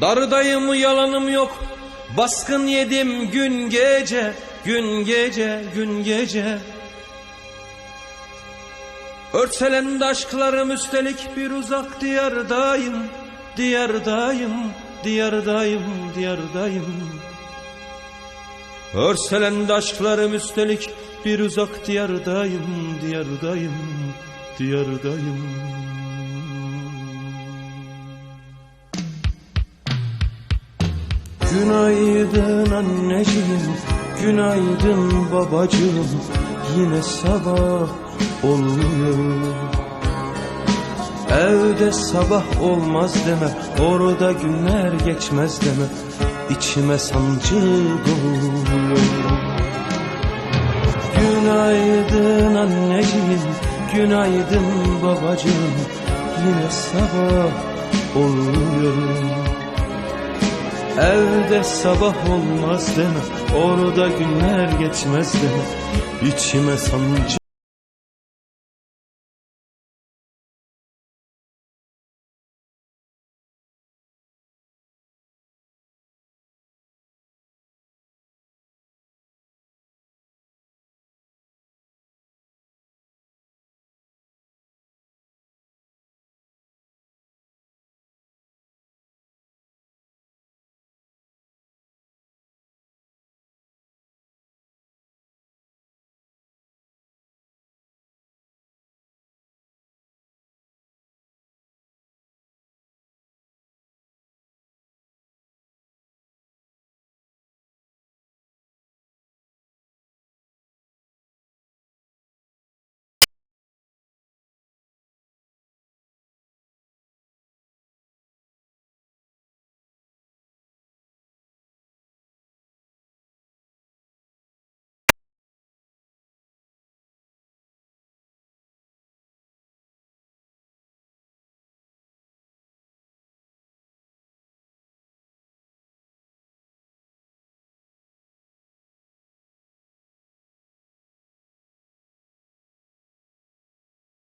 Darıdayım yalanım yok. Baskın yedim gün gece Gün gece gün gece. Örtselendi aşklarım üstelik bir uzak diyardayım Diyardayım, diyardayım, diyardayım. Örselendi aşklarım üstelik bir uzak diyardayım Diyardayım, diyardayım Günaydın anneciğim, günaydın babacığım. Yine sabah oluyor. Evde sabah olmaz deme, orada günler geçmez deme. İçime sancı doluyor Günaydın anneciğim, günaydın babacığım. Yine sabah oluyor Evde sabah olmaz deme Orada günler geçmez deme. İçime sancı